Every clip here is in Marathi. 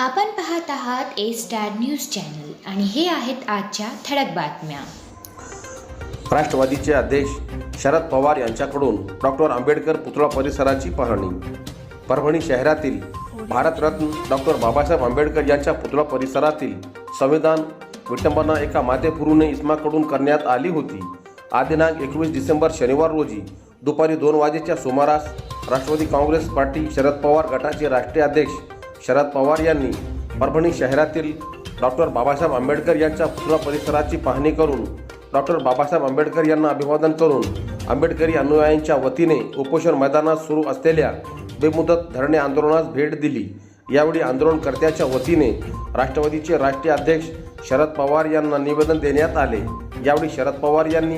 आपण पाहत आहात ए स्टार न्यूज चॅनल आणि हे आहेत आजच्या ठळक बातम्या. राष्ट्रवादीचे अध्यक्ष शरद पवार यांच्याकडून डॉक्टर आंबेडकर पुतळा परिसराची पाहणी. परभणी शहरातील भारतरत्न डॉक्टर बाबासाहेब आंबेडकर यांच्या पुतळा परिसरातील संविधान विटंबना एका मातेपुरुने इस्माकडून करण्यात आली होती. आदिनांक एकवीस डिसेंबर शनिवार रोजी दुपारी दोन वाजेच्या सुमारास राष्ट्रवादी काँग्रेस पार्टी शरद पवार गटाचे राष्ट्रीय अध्यक्ष शरद पवार यांनी परभणी शहरातील डॉक्टर बाबासाहेब आंबेडकर यांच्या पुतळा परिसराची पाहणी करून डॉक्टर बाबासाहेब आंबेडकर यांना अभिवादन करून आंबेडकरी अनुयायांच्या वतीने उपोषण मैदानात सुरू असलेल्या बेमुदत धरणे आंदोलनास भेट दिली. यावेळी आंदोलनकर्त्याच्या वतीने राष्ट्रवादीचे राष्ट्रीय अध्यक्ष शरद पवार यांना निवेदन देण्यात आले. यावेळी शरद पवार यांनी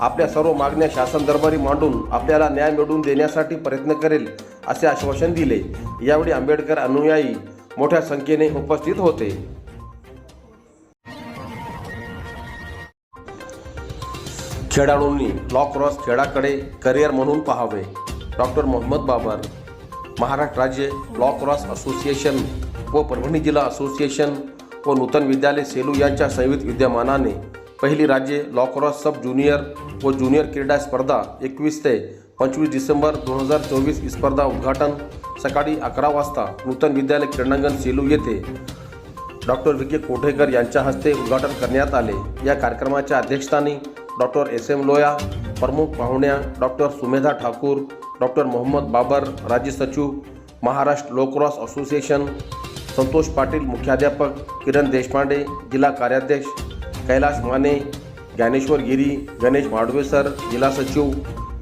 आपल्या सर्व मागण्या शासन दरबारी मांडून आपल्याला न्याय मिळवून देण्यासाठी प्रयत्न करेल. असे आश्वासन दिले. यावेळी आंबेडकर अनुयायी मोठ्या संख्येने उपस्थित होते. खेळाडूंनी लॉ क्रॉस खेळाकडे करिअर म्हणून पाहावे. डॉक्टर मोहम्मद बाबर महाराष्ट्र राज्य लॉ क्रॉस असोसिएशन व परभणी जिल्हा असोसिएशन व नूतन विद्यालय सेलू यांच्या संयुक्त विद्यमानाने पहिली राज्य लॉ क्रॉस सब ज्युनियर व ज्युनियर क्रीडा स्पर्धा एकवीस ते पंचवीस डिसेंबर दोन हजार चोवीस ही स्पर्धा उद्घाटन. सकाळी अकरा वाजता नूतन विद्यालय क्रीडांगण सेलू येथे डॉक्टर विके कोठेकर यांच्या हस्ते उद्घाटन करण्यात आले. या कार्यक्रमाच्या अध्यक्षस्थानी डॉक्टर एस एम लोया प्रमुख पाहुण्या डॉक्टर सुमेधा ठाकूर डॉक्टर मोहम्मद बाबर राज्य सचिव महाराष्ट्र लोक्रॉस असोसिएशन संतोष पाटील मुख्याध्यापक किरण देशपांडे जिल्हा कार्याध्यक्ष कैलास माने ज्ञानेश्वर गिरी गणेश माडवेसर जिल्हा सचिव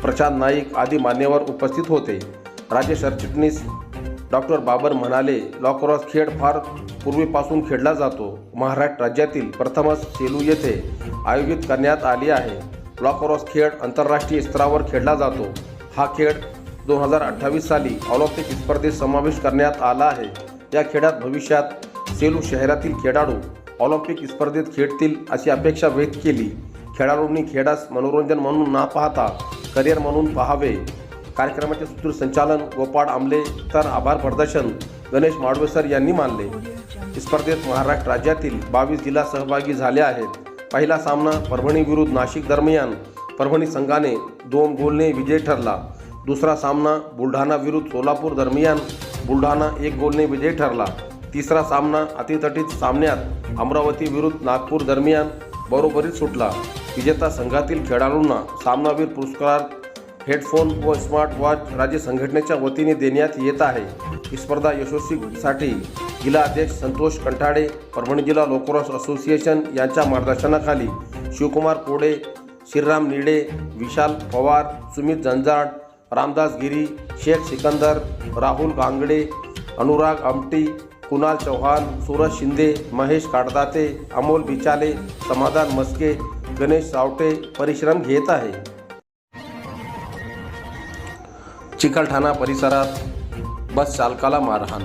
प्रशांत नाईक आदी मान्यवर उपस्थित होते. राज्य सरचिटणीस डॉक्टर बाबर म्हणाले लॉक्रॉस खेळ फार पूर्वीपासून खेळला जातो. महाराष्ट्र राज्यातील प्रथमच सेलू येथे आयोजित करण्यात आली आहे. लॉक्रॉस खेळ आंतरराष्ट्रीय स्तरावर खेळला जातो. हा खेळ दोन हजार अठ्ठावीस साली ऑलिम्पिक स्पर्धेत समावेश करण्यात आला आहे. या खेळात भविष्यात सेलू शहरातील खेळाडू ऑलिम्पिक स्पर्धेत खेळतील अशी अपेक्षा व्यक्त केली. खेळाडूंनी खेळास मनोरंजन म्हणून न पाहता करिअर म्हणून पाहावे. कार्यक्रमाचे सूत्रसंचालन गोपाळ आमले तर आभार प्रदर्शन गणेश माडवेसर यांनी मानले. स्पर्धेत महाराष्ट्र राज्यातील बावीस जिल्हा सहभागी झाले आहेत. पहिला सामना परभणी विरुद्ध नाशिक दरम्यान परभणी संघाने दोन गोलने विजय ठरला. दुसरा सामना बुलढाणा विरुद्ध सोलापूर दरम्यान बुलढाणा एक गोलने विजय ठरला. तिसरा सामना अतितटीत सामन्यात अमरावती विरुद्ध नागपूर दरम्यान बरोबरीत सुटला. विजेता संघातील खेळाडूंना सामनावीर पुरस्कार हेडफोन व स्मार्ट वॉच राज्य संघटनेच्या वतीने देण्यात येत आहे. ही स्पर्धा यशस्वीसाठी जिल्हा अध्यक्ष संतोष कंठाडे परभणी जिल्हा लोक्रॉस असोसिएशन यांच्या मार्गदर्शनाखाली शिवकुमार कोडे श्रीराम निडे विशाल पवार सुमित जंजाड रामदास गिरी शेख सिकंदर राहुल गांगडे अनुराग आमटी कुणाल चव्हाण सूरज शिंदे महेश काडदाते अमोल बिचाले समाधान मस्के गणेश सावटे परिश्रम घेत आहे. चिकलठाणा परिसरात बस चालकाला मारहाण.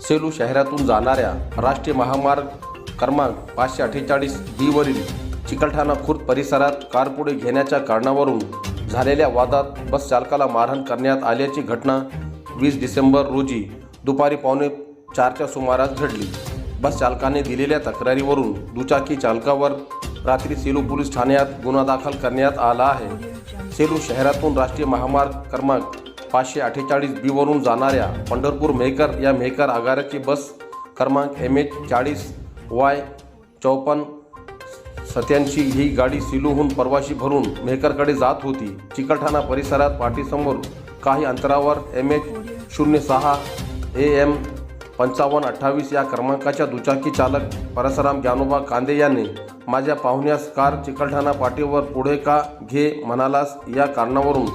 सेलू शहरातून जाणाऱ्या राष्ट्रीय महामार्ग क्रमांक पाचशे अठ्ठेचाळीस बीवरील चिकलठाणा खुर्द परिसरात कार पुढे घेण्याच्या कारणावरून झालेल्या वादात बस चालकाला मारहाण करण्यात आल्याची घटना वीस डिसेंबर रोजी दुपारी पावणे चारच्या सुमारास घडली. बस चालकाने दिलेल्या तक्रारीवरून दुचाकी चालकावर रात्री सेलू पोलीस ठाण्यात गुन्हा दाखल करण्यात आला आहे. सेलू शहरातून राष्ट्रीय महामार्ग क्रमांक पाचशे अठ्ठेचाळीस बीवरून जाणाऱ्या पंढरपूर मेहकर या मेहकर आगाराची बस क्रमांक एम एच चाळीस वाय चौपन्न सत्याऐंशी ही गाडी सिलूहून प्रवाशी भरून मेहकरकडे जात होती. चिकलठाणा परिसरात पाठीसमोर काही अंतरावर एम एच शून्य सहा ए एम पंचावन्न अठ्ठावीस या क्रमांकाच्या दुचाकी चालक परसराम ज्ञानोबा कांदे यांनी माझ्या पाहुण्यास कार चिकलठाणा पाठीवर पुढे का घे म्हणालास या कारणावरून.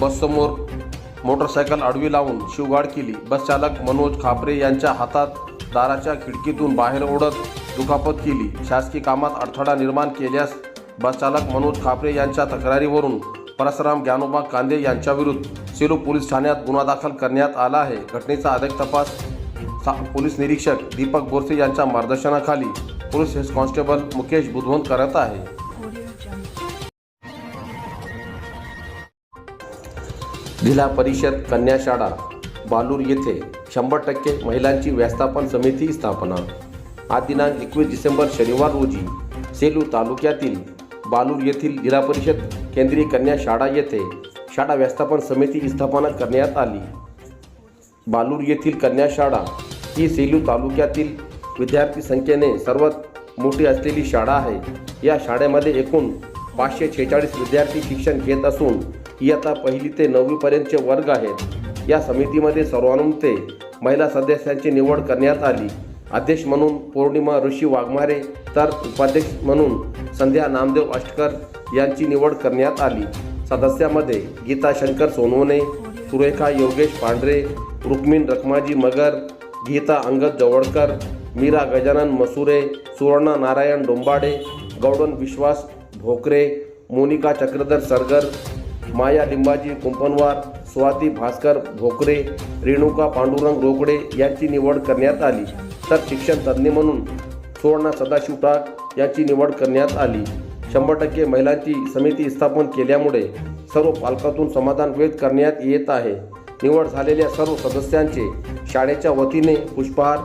बससमोर मोटरसायकल आडवी लावून शिवगाड केली. बसचालक मनोज खापरे यांच्या हातात दाराच्या खिडकीतून बाहेर ओढत दुखापत केली. शासकीय कामात अडथळा निर्माण केल्यास बसचालक मनोज खापरे यांच्या तक्रारीवरून परसराम ज्ञानोबा कांदे यांच्याविरुद्ध सेलू पोलीस ठाण्यात गुन्हा दाखल करण्यात आला आहे. घटनेचा अधिक तपास सा पोलीस निरीक्षक दीपक बोरसे यांच्या मार्गदर्शनाखाली police head constable Mukesh Budhwant करत आहे. जिल्हा परिषद कन्या शाळा बालूर येथे शंभर टक्के महिलांची व्यवस्थापन समिती स्थापना. आज दिनांक एकवीस डिसेंबर शनिवार रोजी सेलू तालुक्यातील बालूर येथील जिल्हा परिषद केंद्रीय कन्या शाळा येथे शाळा व्यवस्थापन समिती स्थापना करण्यात आली. बालूर येथील कन्या शाळा ही सेलू तालुक्यातील विद्यार्थी संख्येने सर्वात मोठी असलेली शाळा आहे. या शाळेमध्ये एकूण पाचशे छेचाळीस विद्यार्थी शिक्षण घेत असून इयत्ता पहिली ते नववीपर्यंतचे वर्ग आहेत. या समितीमध्ये सर्वानुमते महिला सदस्यांची निवड करण्यात आली. अध्यक्ष म्हणून पौर्णिमा ऋषी वाघमारे तर उपाध्यक्ष म्हणून संध्या नामदेव अष्टकर यांची निवड करण्यात आली. सदस्यामध्ये गीता शंकर सोनवणे सुरेखा योगेश पांढरे रुक्मिण रखमाजी मगर गीता अंगद जवळकर मीरा गजानन मसुरे सुवर्णा नारायण डोंबाडे गौडन विश्वास भोकरे मोनिका चक्रधर सरगर माया लिंबाजी कुंपणवार स्वाती भास्कर भोकरे रेणुका पांडुरंग रोकडे यांची निवड करण्यात आली. तर शिक्षण तज्ज्ञ म्हणून सुवर्णा सदाशिव टाक यांची निवड करण्यात आली. शंभर टक्के महिलांची समिती स्थापन केल्यामुळे सर्व पालकातून समाधान व्यक्त करण्यात येत आहे. निवड झालेल्या सर्व सदस्यांचे शाळेच्या वतीने पुष्पहार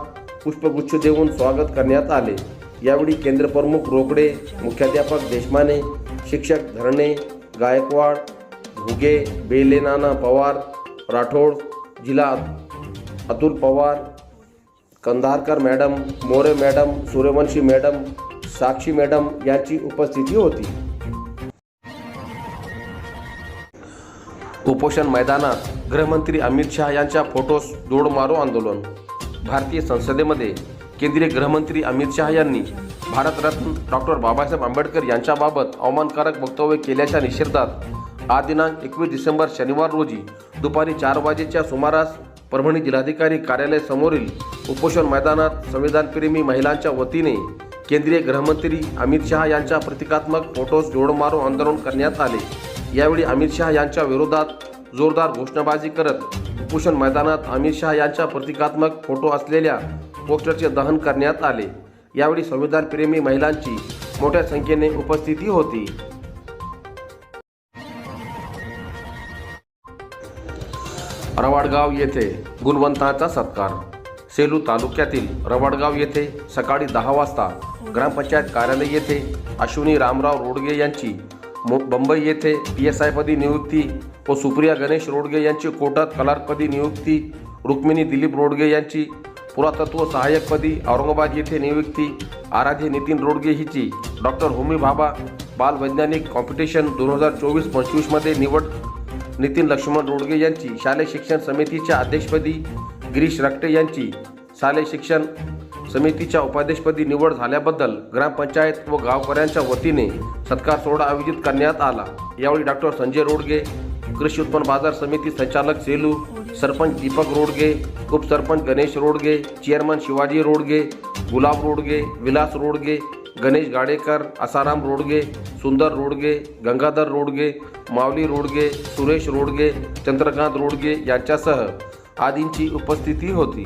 पुष्पगुच्छ देऊन स्वागत करण्यात आले. यावेळी केंद्रप्रमुख रोकडे मुख्याध्यापक देशमाने शिक्षक धरणे गायकवाड घुगे बेलेनाना पवार राठोड जिल्हा Atul Pawar Kandharkar madam More madam Suryavanshi madam Sakshi madam यांची उपस्थिती होती. उपोषण मैदानात गृहमंत्री अमित शहा यांच्या फोटोस दोड मारो आंदोलन. भारतीय संसदेमध्ये केंद्रीय गृहमंत्री अमित शहा यांनी भारतरत्न डॉक्टर बाबासाहेब आंबेडकर यांच्याबाबत अवमानकारक वक्तव्य केल्याच्या निषेधात आज दिनांक एकवीस डिसेंबर शनिवार रोजी दुपारी चार वाजेच्या सुमारास परभणी जिल्हाधिकारी कार्यालयासमोरील उपोषण मैदानात संविधानप्रेमी महिलांच्या वतीने केंद्रीय गृहमंत्री अमित शहा यांच्या प्रतिकात्मक फोटोस जोडमारो आंदोलन करण्यात आले. यावेळी अमित शहा यांच्या विरोधात जोरदार घोषणाबाजी करत उपोषण मैदानात अमित शहा यांच्या प्रतिकात्मक फोटो असलेल्या पोस्टरचे दहन करण्यात आले. यावेळी संविधानप्रेमी महिलांची मोठ्या संख्येने उपस्थिती होती. रवाडगाव येथे गुणवंताचा सत्कार. सेलू तालुक्यातील रवाडगाव येथे सकाळी दहा वाजता ग्रामपंचायत कार्यालय येथे अश्विनी रामराव रोडगे यांची मुंबई येथे पी एस आयपदी नियुक्ती व सुप्रिया गणेश रोडगे यांची कोटात कलारपदी नियुक्ती रुक्मिणी दिलीप रोडगे यांची पुरातत्व सहाय्यकपदी औरंगाबाद येथे नियुक्ती आराध्य नितीन रोडगे हिची. डॉक्टर होमी भाभा बाल वैज्ञानिक कॉम्पिटिशन दोन हजार चोवीस पंचवीसमध्ये निवड नितीन लक्ष्मण रोडगे यांची. शालेय शिक्षण समितीच्या अध्यक्षपदी गिरीश रक्टे यांची. शालेय शिक्षण समितीच्या उपाध्यक्षपदी निवड झाल्याबद्दल ग्रामपंचायत व गावकऱ्यांच्या वतीने सत्कार सोहळा आयोजित करण्यात आला. यावेळी डॉक्टर संजय रोडगे कृषी उत्पन्न बाजार समिती संचालक सेलू सरपंच दीपक रोडगे उपसरपंच गणेश रोडगे चेअरमन शिवाजी रोडगे गुलाब रोडगे विलास रोडगे गणेश गाडेकर आसाराम रोडगे सुंदर रोडगे गंगाधर रोडगे माऊली रोडगे सुरेश रोडगे चंद्रकांत रोडगे यांच्यासह आदींची उपस्थिती होती.